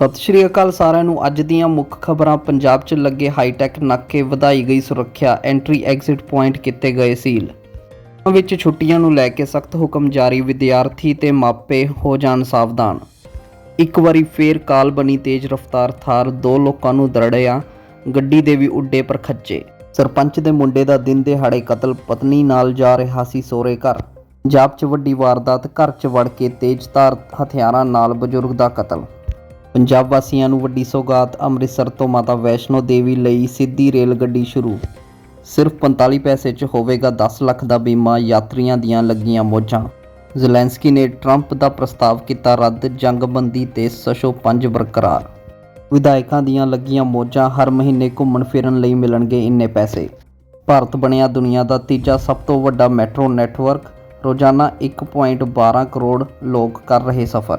ਸਤਿ ਸ਼੍ਰੀ ਅਕਾਲ ਸਾਰਿਆਂ ਨੂੰ। ਅੱਜ ਦੀਆਂ ਮੁੱਖ ਖਬਰਾਂ, ਪੰਜਾਬ 'ਚ ਲੱਗੇ ਹਾਈਟੈਕ ਨਾਕੇ ਵਧਾਈ ਗਈ ਸੁਰੱਖਿਆ ਐਂਟਰੀ ਐਗਜ਼ਿਟ ਪੁਆਇੰਟ ਕੀਤੇ ਗਏ ਸੀਲ। ਸਕੂਲਾਂ ਵਿੱਚ ਛੁੱਟੀਆਂ ਨੂੰ ਲੈ ਕੇ ਸਖਤ ਹੁਕਮ ਜਾਰੀ, ਵਿਦਿਆਰਥੀ ਤੇ ਮਾਪੇ ਹੋ ਜਾਣ ਸਾਵਧਾਨ। ਇੱਕ ਵਾਰੀ ਫੇਰ ਕਾਲ ਬਣੀ ਤੇਜ਼ ਰਫ਼ਤਾਰ ਥਾਰ, ਦੋ ਲੋਕਾਂ ਨੂੰ ਦਰੜਿਆ, ਗੱਡੀ ਦੇ ਵੀ ਉੱਡੇ ਪਰ ਖੱਚੇ ਸਰਪੰਚ ਦੇ ਮੁੰਡੇ ਦਾ ਦਿਨ ਦਿਹਾੜੇ ਕਤਲ, ਪਤਨੀ ਨਾਲ ਜਾ ਰਿਹਾ ਸੀ ਸੋਰੇ ਘਰ। ਪੰਜਾਬ 'ਚ ਵੱਡੀ ਵਾਰਦਾਤ, ਘਰ 'ਚ ਵੜ ਕੇ ਤੇਜ਼ ਧਾਰ, ਹਥਿਆਰਾਂ ਨਾਲ ਬਜ਼ੁਰਗ ਦਾ ਕਤਲ। ਪੰਜਾਬ ਵਾਸੀਆਂ ਨੂੰ ਵੱਡੀ ਸੌਗਾਤ, ਅੰਮ੍ਰਿਤਸਰ ਤੋਂ ਮਾਤਾ ਵੈਸ਼ਨੋ ਦੇਵੀ ਲਈ ਸਿੱਧੀ ਰੇਲ ਗੱਡੀ ਸ਼ੁਰੂ। ਸਿਰਫ 45 ਪੈਸੇ 'ਚ ਹੋਵੇਗਾ 10 ਲੱਖ ਦਾ ਬੀਮਾ, ਯਾਤਰੀਆਂ ਦੀਆਂ ਲੱਗੀਆਂ ਮੋਜਾਂ। ਜ਼ੈਲੈਂਸਕੀ ਨੇ ਟਰੰਪ ਦਾ ਪ੍ਰਸਤਾਵ ਕੀਤਾ ਰੱਦ, ਜੰਗਬੰਦੀ ਤੇ ਸਸ਼ੋ ਪੰਜ ਬਰਕਰਾਰ। ਵਿਧਾਇਕਾਂ ਦੀਆਂ ਲੱਗੀਆਂ ਮੋਜਾਂ ਹਰ ਮਹੀਨੇ ਘੁੰਮਣ ਫਿਰਨ ਲਈ ਮਿਲਣਗੇ ਇੰਨੇ ਪੈਸੇ। ਭਾਰਤ ਬਣਿਆ ਦੁਨੀਆ ਦਾ ਤੀਜਾ ਸਭ ਤੋਂ ਵੱਡਾ ਮੈਟਰੋ ਨੈਟਵਰਕ। ਰੋਜ਼ਾਨਾ 1.12 ਕਰੋੜ ਲੋਕ ਕਰ ਰਹੇ ਸਫ਼ਰ।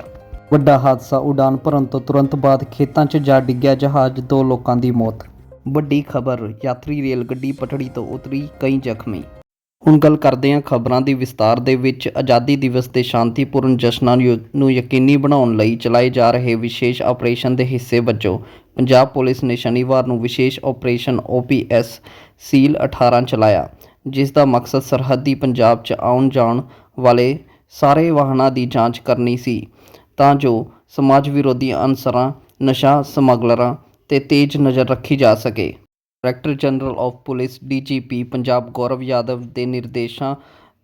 ਵੱਡਾ ਹਾਦਸਾ ਉਡਾਨ ਭਰਨ ਤੋਂ ਤੁਰੰਤ ਬਾਅਦ ਖੇਤਾਂ 'ਚ ਜਾ ਡਿੱਗਿਆ ਜਹਾਜ਼ ਦੋ ਲੋਕਾਂ ਦੀ ਮੌਤ। ਵੱਡੀ ਖਬਰ ਯਾਤਰੀ ਰੇਲ ਗੱਡੀ ਪਟੜੀ ਤੋਂ ਉਤਰੀ ਕਈ ਜ਼ਖਮੀ। ਹੁਣ ਗੱਲ ਕਰਦੇ ਹਾਂ ਖਬਰਾਂ ਦੀ ਵਿਸਤਾਰ ਦੇ ਵਿੱਚ। ਆਜ਼ਾਦੀ ਦਿਵਸ ਦੇ ਸ਼ਾਂਤੀਪੂਰਨ ਜਸ਼ਨਾਂ ਨੂੰ ਯਕੀਨੀ ਬਣਾਉਣ ਲਈ ਚਲਾਏ ਜਾ ਰਹੇ ਵਿਸ਼ੇਸ਼ ਆਪਰੇਸ਼ਨ ਦੇ ਹਿੱਸੇ ਵਜੋਂ ਪੰਜਾਬ ਪੁਲਿਸ ਨੇ ਸ਼ਨੀਵਾਰ ਨੂੰ ਵਿਸ਼ੇਸ਼ ਆਪਰੇਸ਼ਨ OPS ਸੀਲ 18 ਚਲਾਇਆ ਜਿਸ ਦਾ ਮਕਸਦ ਸਰਹੱਦੀ ਪੰਜਾਬ 'ਚ ਆਉਣ ਜਾਣ ਵਾਲੇ ਸਾਰੇ ਵਾਹਨਾਂ ਦੀ ਜਾਂਚ ਕਰਨੀ ਸੀ। ਤਾਂ ਜੋ ਸਮਾਜ ਵਿਰੋਧੀ ਅਨਸਰਾਂ, ਨਸ਼ਾ ਸਮਗਲਰਾਂ ਤੇ ਤੇਜ਼ ਨਜ਼ਰ ਰੱਖੀ ਜਾ ਸਕੇ। Director general of police DGP Punjab Gaurav Yadav ਦੇ ਨਿਰਦੇਸ਼ਾਂ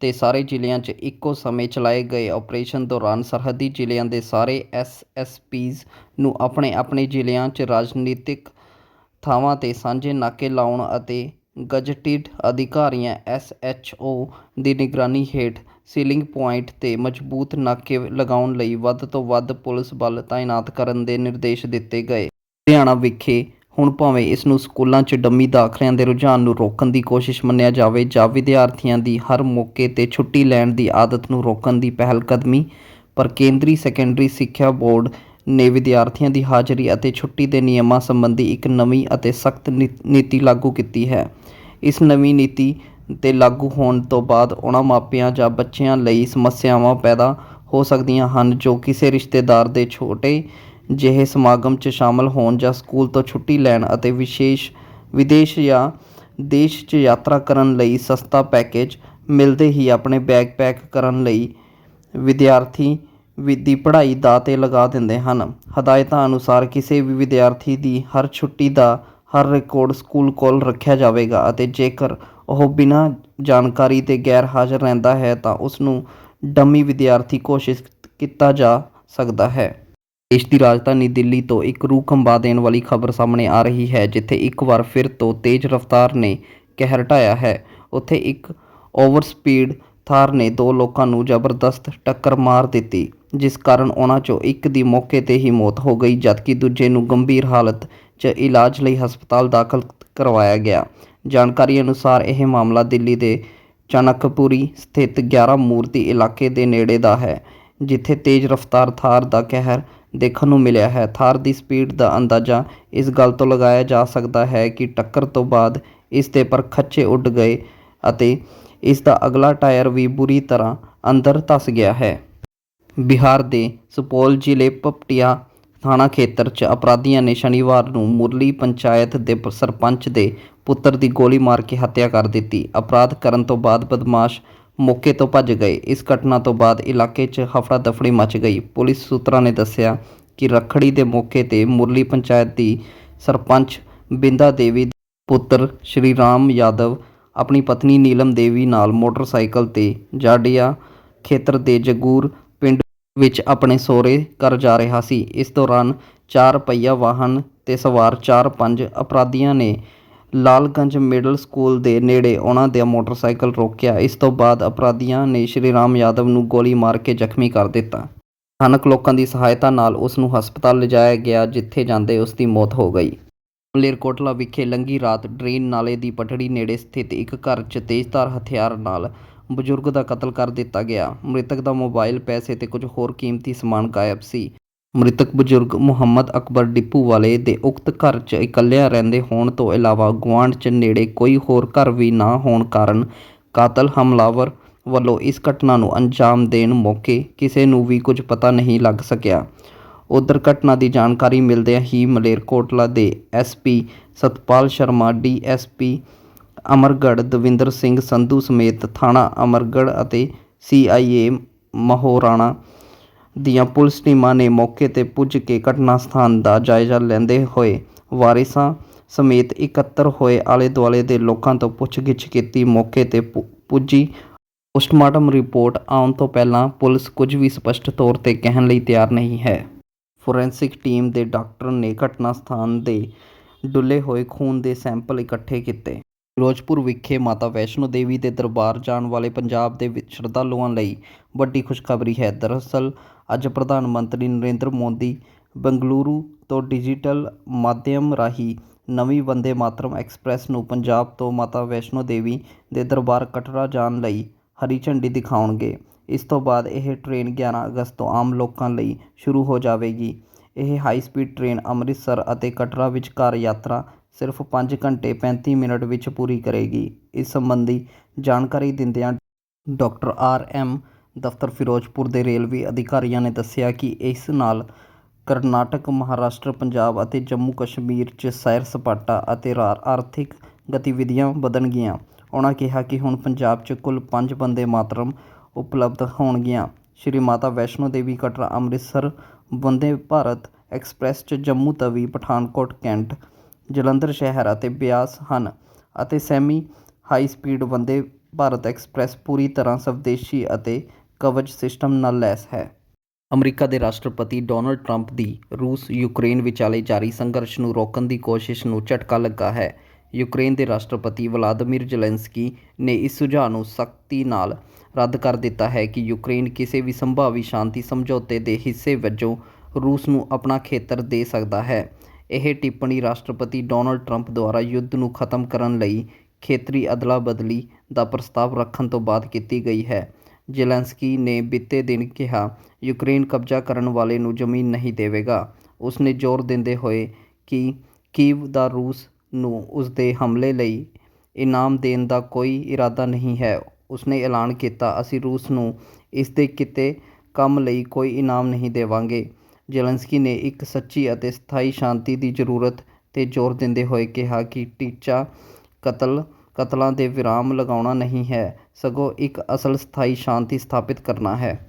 ਤੇ ਸਾਰੇ ਜ਼ਿਲ੍ਹਿਆਂ 'ਚ ਇੱਕੋ ਸਮੇਂ ਚਲਾਏ ਗਏ ਆਪਰੇਸ਼ਨ ਦੌਰਾਨ ਸਰਹੱਦੀ ਜ਼ਿਲ੍ਹਿਆਂ ਦੇ ਸਾਰੇ ਐਸਐਸਪੀਜ਼ ਨੂੰ ਆਪਣੇ ਆਪਣੇ ਜ਼ਿਲ੍ਹਿਆਂ 'ਚ ਰਾਜਨੀਤਿਕ ਥਾਵਾਂ ਤੇ ਸਾਂਝੇ ਨਾਕੇ ਲਾਉਣ ਅਤੇ ਗਜਟਿਡ ਅਧਿਕਾਰੀਆਂ ਐਸਐਚਓ ਦੀ ਨਿਗਰਾਨੀ ਹੇਠ ਸੀਲਿੰਗ ਪੁਆਇੰਟ ਤੇ ਮਜ਼ਬੂਤ ਨਾਕੇ ਲਗਾਉਣ ਲਈ ਵੱਧ ਤੋਂ ਵੱਧ ਪੁਲਿਸ ਬਲ ਤਾਇਨਾਤ ਕਰਨ ਦੇ ਨਿਰਦੇਸ਼ ਦਿੱਤੇ ਗਏ। ਹਰਿਆਣਾ ਵਿਖੇ ਹੁਣ ਭਾਵੇਂ ਇਸ ਨੂੰ ਸਕੂਲਾਂ 'ਚ ਡੰਮੀ ਦਾਖਲਿਆਂ ਦੇ ਰੁਝਾਨ ਨੂੰ ਰੋਕਣ ਦੀ ਕੋਸ਼ਿਸ਼ ਮੰਨਿਆ ਜਾਵੇ ਜਾਂ ਵਿਦਿਆਰਥੀਆਂ ਦੀ ਹਰ ਮੌਕੇ ਤੇ ਛੁੱਟੀ ਲੈਣ ਦੀ ਆਦਤ ਨੂੰ ਰੋਕਣ ਦੀ ਪਹਿਲ ਕਦਮੀ, ਪਰ ਕੇਂਦਰੀ ਸੈਕੰਡਰੀ ਸਿੱਖਿਆ ਬੋਰਡ ਨੇ ਵਿਦਿਆਰਥੀਆਂ ਦੀ ਹਾਜ਼ਰੀ ਅਤੇ ਛੁੱਟੀ ਦੇ ਨਿਯਮਾਂ ਸੰਬੰਧੀ ਇੱਕ ਨਵੀਂ ਅਤੇ ਸਖਤ ਨੀਤੀ ਲਾਗੂ ਕੀਤੀ ਹੈ। ਇਸ ਨਵੀਂ ਨੀਤੀ ਤੇ ਲਾਗੂ ਹੋਣ ਤੋਂ ਬਾਅਦ ਉਹਨਾਂ ਮਾਪਿਆਂ ਜਾਂ ਬੱਚਿਆਂ ਲਈ ਸਮੱਸਿਆਵਾਂ ਪੈਦਾ ਹੋ ਸਕਦੀਆਂ ਹਨ ਜੋ ਕਿਸੇ ਰਿਸ਼ਤੇਦਾਰ ਦੇ ਛੋਟੇ ਜਿਹੇ ਸਮਾਗਮ 'ਚ ਸ਼ਾਮਲ ਹੋਣ ਜਾਂ ਸਕੂਲ ਤੋਂ ਛੁੱਟੀ ਲੈਣ ਅਤੇ ਵਿਸ਼ੇਸ਼ ਵਿਦੇਸ਼ ਜਾਂ ਦੇਸ਼ 'ਚ ਯਾਤਰਾ ਕਰਨ ਲਈ ਸਸਤਾ ਪੈਕੇਜ ਮਿਲਦੇ ਹੀ ਆਪਣੇ ਬੈਗ ਪੈਕ ਕਰਨ ਲਈ ਵਿਦਿਆਰਥੀ ਵੀ ਦੀ ਪੜ੍ਹਾਈ ਦਾ ਤੇ ਲਗਾ ਦਿੰਦੇ ਹਨ। ਹਦਾਇਤਾਂ ਅਨੁਸਾਰ ਕਿਸੇ ਵੀ ਵਿਦਿਆਰਥੀ ਦੀ ਹਰ ਛੁੱਟੀ ਦਾ ਹਰ ਰਿਕਾਰਡ ਸਕੂਲ ਕੋਲ ਰੱਖਿਆ ਜਾਵੇਗਾ ਅਤੇ ਜੇਕਰ ਉਹ ਬਿਨਾਂ ਜਾਣਕਾਰੀ ਦੇ ਗੈਰ ਹਾਜ਼ਰ ਰਹਿੰਦਾ ਹੈ ਤਾਂ ਉਸ ਨੂੰ ਡੰਮੀ ਵਿਦਿਆਰਥੀ ਘੋਸ਼ਿਤ ਕੀਤਾ ਜਾ ਸਕਦਾ ਹੈ। ਦੇਸ਼ ਦੀ ਰਾਜਧਾਨੀ ਦਿੱਲੀ ਤੋਂ ਇੱਕ ਰੂਹ ਕੰਬਾ ਦੇਣ ਵਾਲੀ ਖਬਰ ਸਾਹਮਣੇ ਆ ਰਹੀ ਹੈ, ਜਿੱਥੇ ਇੱਕ ਵਾਰ ਫਿਰ ਤੋਂ ਤੇਜ਼ ਰਫ਼ਤਾਰ ਨੇ ਕਹਿਰ ਢਾਇਆ ਹੈ। ਉੱਥੇ ਇੱਕ ਓਵਰ ਸਪੀਡ ਥਾਰ ਨੇ ਦੋ ਲੋਕਾਂ ਨੂੰ ਜ਼ਬਰਦਸਤ ਟੱਕਰ ਮਾਰ ਦਿੱਤੀ, ਜਿਸ ਕਾਰਨ ਉਹਨਾਂ ਚੋਂ ਇੱਕ ਦੀ ਮੌਕੇ ਤੇ ਹੀ ਮੌਤ ਹੋ ਗਈ, ਜਦਕਿ ਦੂਜੇ ਨੂੰ ਗੰਭੀਰ ਹਾਲਤ 'ਚ ਇਲਾਜ ਲਈ ਹਸਪਤਾਲ ਦਾਖਲ ਕਰਵਾਇਆ ਗਿਆ। ਜਾਣਕਾਰੀ ਅਨੁਸਾਰ ਇਹ ਮਾਮਲਾ ਦਿੱਲੀ ਦੇ ਚਾਣਕਪੁਰੀ ਸਥਿਤ 11 ਮੂਰਤੀ ਇਲਾਕੇ ਦੇ ਨੇੜੇ ਦਾ ਹੈ, ਜਿੱਥੇ ਤੇਜ਼ ਰਫ਼ਤਾਰ ਥਾਰ ਦਾ ਕਹਿਰ ਦੇਖਣ ਨੂੰ ਮਿਲਿਆ ਹੈ। ਥਾਰ ਦੀ ਸਪੀਡ ਦਾ ਅੰਦਾਜ਼ਾ ਇਸ ਗੱਲ ਤੋਂ ਲਗਾਇਆ ਜਾ ਸਕਦਾ ਹੈ ਕਿ ਟੱਕਰ ਤੋਂ ਬਾਅਦ ਇਸ ਦੇ ਪਰ ਖੱਚੇ ਉੱਡ ਗਏ ਅਤੇ ਇਸ ਦਾ ਅਗਲਾ ਟਾਇਰ ਵੀ ਬੁਰੀ ਤਰ੍ਹਾਂ ਅੰਦਰ ਧਸ ਗਿਆ ਹੈ। ਬਿਹਾਰ ਦੇ ਸੁਪੌਲ ਜ਼ਿਲ੍ਹੇ ਪਪਟਿਆ ਥਾਣਾ ਖੇਤਰ 'ਚ ਅਪਰਾਧੀਆਂ ਨੇ ਸ਼ਨੀਵਾਰ ਨੂੰ ਮੁਰਲੀ ਪੰਚਾਇਤ ਦੇ ਸਰਪੰਚ ਦੇ ਪੁੱਤਰ ਦੀ ਗੋਲੀ ਮਾਰ ਕੇ ਹੱਤਿਆ ਕਰ ਦਿੱਤੀ। ਅਪਰਾਧ ਕਰਨ ਤੋਂ ਬਾਅਦ ਬਦਮਾਸ਼ ਮੌਕੇ ਤੋਂ ਭੱਜ ਗਏ। ਇਸ ਘਟਨਾ ਤੋਂ ਬਾਅਦ ਇਲਾਕੇ 'ਚ ਹਫੜਾ ਦਫੜੀ ਮਚ ਗਈ। ਪੁਲਿਸ ਸੂਤਰਾਂ ਨੇ ਦੱਸਿਆ ਕਿ ਰੱਖੜੀ ਦੇ ਮੌਕੇ ਤੇ ਮੁਰਲੀ ਪੰਚਾਇਤ ਦੀ ਸਰਪੰਚ ਬਿੰਦਾ ਦੇਵੀ ਦੇ ਪੁੱਤਰ ਸ਼੍ਰੀ ਰਾਮ ਯਾਦਵ, ਆਪਣੀ ਪਤਨੀ ਨੀਲਮ ਦੇਵੀ ਨਾਲ ਮੋਟਰਸਾਈਕਲ ਤੇ ਜਾਡੀਆ ਖੇਤਰ ਦੇ ਜਗੂਰ ਵਿੱਚ ਆਪਣੇ ਸਹੁਰੇ ਘਰ ਜਾ ਰਿਹਾ ਸੀ। ਇਸ ਦੌਰਾਨ ਚਾਰ ਪਹੀਆ ਵਾਹਨ ਤੇ ਸਵਾਰ ਚਾਰ ਪੰਜ ਅਪਰਾਧੀਆਂ ਨੇ ਲਾਲਗੰਜ ਮਿਡਲ ਸਕੂਲ ਦੇ ਨੇੜੇ ਉਹਨਾਂ ਦਾ ਮੋਟਰਸਾਈਕਲ ਰੋਕਿਆ। ਇਸ ਤੋਂ ਬਾਅਦ ਅਪਰਾਧੀਆਂ ਨੇ ਸ਼੍ਰੀ ਰਾਮ ਯਾਦਵ ਨੂੰ ਗੋਲੀ ਮਾਰ ਕੇ ਜ਼ਖਮੀ ਕਰ ਦਿੱਤਾ। ਸਥਾਨਕ ਲੋਕਾਂ ਦੀ ਸਹਾਇਤਾ ਨਾਲ ਉਸ ਨੂੰ ਹਸਪਤਾਲ ਲਿਜਾਇਆ ਗਿਆ, ਜਿੱਥੇ ਜਾਂਦੇ ਉਸ ਦੀ ਮੌਤ ਹੋ ਗਈ। ਮਲੇਰਕੋਟਲਾ ਵਿਖੇ ਲੰਗੀ ਰਾਤ ਡਰੇਨ ਨਾਲੇ ਦੀ ਪਟੜੀ ਨੇੜੇ ਸਥਿਤ ਇੱਕ ਘਰ 'ਚ ਤੇਜ਼ਧਾਰ ਹਥਿਆਰ ਨਾਲ ਬਜ਼ੁਰਗ ਦਾ ਕਤਲ ਕਰ ਦਿੱਤਾ ਗਿਆ। ਮ੍ਰਿਤਕ ਦਾ ਮੋਬਾਈਲ, ਪੈਸੇ ਤੇ ਕੁਝ ਹੋਰ ਕੀਮਤੀ ਸਮਾਨ ਗਾਇਬ ਸੀ। ਮ੍ਰਿਤਕ ਬਜ਼ੁਰਗ ਮੁਹੰਮਦ ਅਕਬਰ ਡਿੱਪੂ ਵਾਲੇ ਦੇ ਉਕਤ ਘਰ 'ਚ ਇਕੱਲਿਆਂ ਰਹਿੰਦੇ ਹੋਣ ਤੋਂ ਇਲਾਵਾ ਗੁਆਂਢ 'ਚ ਨੇੜੇ ਕੋਈ ਹੋਰ ਘਰ ਵੀ ਨਾ ਹੋਣ ਕਾਰਨ ਕਾਤਲ ਹਮਲਾਵਰ ਵੱਲੋਂ ਇਸ ਘਟਨਾ ਨੂੰ ਅੰਜਾਮ ਦੇਣ ਮੌਕੇ ਕਿਸੇ ਨੂੰ ਵੀ ਕੁਝ ਪਤਾ ਨਹੀਂ ਲੱਗ ਸਕਿਆ। ਉਧਰ ਘਟਨਾ ਦੀ ਜਾਣਕਾਰੀ ਮਿਲਦਿਆਂ ਹੀ ਮਲੇਰਕੋਟਲਾ ਦੇ ਐਸਪੀ ਸਤਪਾਲ ਸ਼ਰਮਾ ਡੀਐਸਪੀ ਅਮਰਗੜ੍ਹ ਦਵਿੰਦਰ ਸਿੰਘ ਸੰਧੂ ਸਮੇਤ ਥਾਣਾ ਅਮਰਗੜ੍ਹ ਅਤੇ ਸੀਆਈਏ ਮਹੋਰਾਣਾ ਦੀਆਂ ਪੁਲਿਸ ਟੀਮਾਂ ਨੇ ਮੌਕੇ ਤੇ ਪੁੱਜ ਕੇ ਘਟਨਾ ਸਥਾਨ ਦਾ ਜਾਇਜ਼ਾ ਲੈਂਦੇ ਹੋਏ ਵਾਰਿਸਾਂ ਸਮੇਤ ਇਕੱਤਰ ਹੋਏ ਆਲੇ ਦੁਆਲੇ ਦੇ ਲੋਕਾਂ ਤੋਂ ਪੁੱਛਗਿੱਛ ਕੀਤੀ। ਮੌਕੇ ਤੇ ਪੁ- ਪੁੱਜੀ। ਪੋਸਟਮਾਰਟਮ ਰਿਪੋਰਟ ਆਉਣ ਤੋਂ ਪਹਿਲਾਂ ਪੁਲਿਸ ਕੁਝ ਵੀ ਸਪਸ਼ਟ ਤੌਰ ਤੇ ਕਹਿਣ ਲਈ ਤਿਆਰ ਨਹੀਂ ਹੈ। ਫੋਰੈਂਸਿਕ ਟੀਮ ਦੇ ਡਾਕਟਰ ਨੇ ਘਟਨਾ ਸਥਾਨ ਦੇ ਡੁੱਲੇ ਹੋਏ ਖੂਨ ਦੇ ਸੈਂਪਲ ਇਕੱਠੇ ਕੀਤੇ। ਫਿਰੋਜ਼ਪੁਰ ਵਿਖੇ ਮਾਤਾ ਵੈਸ਼ਨੋ ਦੇਵੀ ਦੇ ਦਰਬਾਰ ਜਾਣ ਵਾਲੇ ਪੰਜਾਬ ਦੇ ਵਿੱਚ ਸ਼ਰਧਾਲੂਆਂ ਲਈ ਵੱਡੀ ਖੁਸ਼ਖਬਰੀ ਹੈ। ਦਰਅਸਲ, ਅੱਜ ਪ੍ਰਧਾਨ ਮੰਤਰੀ ਨਰਿੰਦਰ ਮੋਦੀ ਬੰਗਲੁਰੂ ਤੋਂ ਡਿਜੀਟਲ ਮਾਧਿਅਮ ਰਾਹੀਂ ਨਵੀਂ ਵੰਦੇ ਮਾਤਰਮ ਐਕਸਪ੍ਰੈਸ ਨੂੰ ਪੰਜਾਬ ਤੋਂ ਮਾਤਾ ਵੈਸ਼ਨੋ ਦੇਵੀ ਦੇ ਦਰਬਾਰ ਕਟਰਾ ਜਾਣ ਲਈ ਹਰੀ ਝੰਡੀ ਦਿਖਾਉਣਗੇ। ਇਸ ਤੋਂ ਬਾਅਦ ਇਹ ਟ੍ਰੇਨ 11 ਅਗਸਤ ਤੋਂ ਆਮ ਲੋਕਾਂ ਲਈ ਸ਼ੁਰੂ ਹੋ ਜਾਵੇਗੀ। ਇਹ ਹਾਈ ਸਪੀਡ ਟ੍ਰੇਨ ਅੰਮ੍ਰਿਤਸਰ ਅਤੇ ਕਟਰਾ ਵਿਚਕਾਰ ਯਾਤਰਾ ਸਿਰਫ 5 ਘੰਟੇ 35 ਮਿੰਟ ਵਿੱਚ ਪੂਰੀ ਕਰੇਗੀ। ਇਸ ਸੰਬੰਧੀ ਜਾਣਕਾਰੀ ਦਿੰਦਿਆਂ ਡਾਕਟਰ ਆਰ ਐਮ ਦਫ਼ਤਰ ਫਿਰੋਜ਼ਪੁਰ ਦੇ ਰੇਲਵੇ ਅਧਿਕਾਰੀਆਂ ਨੇ ਦੱਸਿਆ ਕਿ ਇਸ ਨਾਲ ਕਰਨਾਟਕ, ਮਹਾਰਾਸ਼ਟਰ, ਪੰਜਾਬ ਅਤੇ ਜੰਮੂ ਕਸ਼ਮੀਰ 'ਚ ਸੈਰ ਸਪਾਟਾ ਅਤੇ ਰਾ- ਆਰਥਿਕ ਗਤੀਵਿਧੀਆਂ ਵਧਣਗੀਆਂ। ਉਹਨਾਂ ਕਿਹਾ ਕਿ ਹੁਣ ਪੰਜਾਬ 'ਚ ਕੁੱਲ 5 ਬੰਦੇ ਮਾਤਰਮ ਉਪਲਬਧ ਹੋਣਗੀਆਂ। ਸ਼੍ਰੀ ਮਾਤਾ ਵੈਸ਼ਨੋ ਦੇਵੀ ਕਟਰਾ ਅੰਮ੍ਰਿਤਸਰ, ਵੰਦੇ ਭਾਰਤ ਐਕਸਪ੍ਰੈਸ 'ਚ ਜੰਮੂ ਤਵੀ, ਪਠਾਨਕੋਟ, ਕੈਂਟ ਜਲੰਧਰ ਸ਼ਹਿਰ ਅਤੇ ਬਿਆਸ ਹਨ ਅਤੇ semi high speed Vande Bharat Express ਪੂਰੀ ਤਰ੍ਹਾਂ ਸਵਦੇਸ਼ੀ ਅਤੇ ਕਵਚ ਸਿਸਟਮ ਨਾਲ ਲੈਸ ਹੈ। ਅਮਰੀਕਾ ਦੇ ਰਾਸ਼ਟਰਪਤੀ ਡੋਨਲਡ ਟਰੰਪ ਦੀ ਰੂਸ ਯੂਕਰੇਨ ਵਿਚਾਲੇ ਜਾਰੀ ਸੰਘਰਸ਼ ਨੂੰ ਰੋਕਣ ਦੀ ਕੋਸ਼ਿਸ਼ ਨੂੰ ਝਟਕਾ ਲੱਗਾ ਹੈ। ਯੂਕਰੇਨ ਦੇ ਰਾਸ਼ਟਰਪਤੀ ਵਲਾਦੀਮੀਰ ਜ਼ੈਲੈਂਸਕੀ ਨੇ ਇਸ ਸੁਝਾਅ ਨੂੰ ਸਖਤੀ ਨਾਲ ਰੱਦ ਕਰ ਦਿੱਤਾ ਹੈ ਕਿ ਯੂਕਰੇਨ ਕਿਸੇ ਵੀ ਸੰਭਾਵੀ ਸ਼ਾਂਤੀ ਸਮਝੌਤੇ ਦੇ ਹਿੱਸੇ ਵਜੋਂ ਰੂਸ ਨੂੰ ਆਪਣਾ ਖੇਤਰ ਦੇ ਸਕਦਾ ਹੈ। ਇਹ ਟਿੱਪਣੀ ਰਾਸ਼ਟਰਪਤੀ ਡੋਨਲਡ ਟਰੰਪ ਦੁਆਰਾ ਯੁੱਧ ਨੂੰ ਖਤਮ ਕਰਨ ਲਈ ਖੇਤਰੀ ਅਦਲਾ-ਬਦਲੀ ਦਾ ਪ੍ਰਸਤਾਵ ਰੱਖਣ ਤੋਂ ਬਾਅਦ ਕੀਤੀ ਗਈ ਹੈ। ਜ਼ੈਲੈਂਸਕੀ ਨੇ ਬੀਤੇ ਦਿਨ ਕਿਹਾ, ਯੂਕਰੇਨ ਕਬਜ਼ਾ ਕਰਨ ਵਾਲੇ ਨੂੰ ਜ਼ਮੀਨ ਨਹੀਂ ਦੇਵੇਗਾ। ਉਸ ਨੇ ਜ਼ੋਰ ਦਿੰਦੇ ਹੋਏ ਕਿ ਕੀਵ ਦਾ ਰੂਸ ਨੂੰ ਉਸ ਦੇ ਹਮਲੇ ਲਈ ਇਨਾਮ ਦੇਣ ਦਾ ਕੋਈ ਇਰਾਦਾ ਨਹੀਂ ਹੈ। ਉਸਨੇ ਐਲਾਨ ਕੀਤਾ, ਅਸੀਂ ਰੂਸ ਨੂੰ ਇਸ ਦੇ ਕਿਤੇ ਕੰਮ ਲਈ ਕੋਈ ਇਨਾਮ ਨਹੀਂ ਦੇਵਾਂਗੇ। ਜ਼ੈਲੈਂਸਕੀ ਨੇ ਇੱਕ ਸੱਚੀ ਅਤੇ ਸਥਾਈ ਸ਼ਾਂਤੀ ਦੀ ਜ਼ਰੂਰਤ ਤੇ ਜ਼ੋਰ ਦਿੰਦੇ ਹੋਏ ਕਿਹਾ ਕਿ ਟੀਚਾ ਕਤਲ, ਕਤਲਾਂ ਦੇ ਵਿਰਾਮ ਲਗਾਉਣਾ ਨਹੀਂ ਹੈ, ਸਗੋਂ ਇੱਕ ਅਸਲ ਸਥਾਈ ਸ਼ਾਂਤੀ ਸਥਾਪਿਤ ਕਰਨਾ ਹੈ।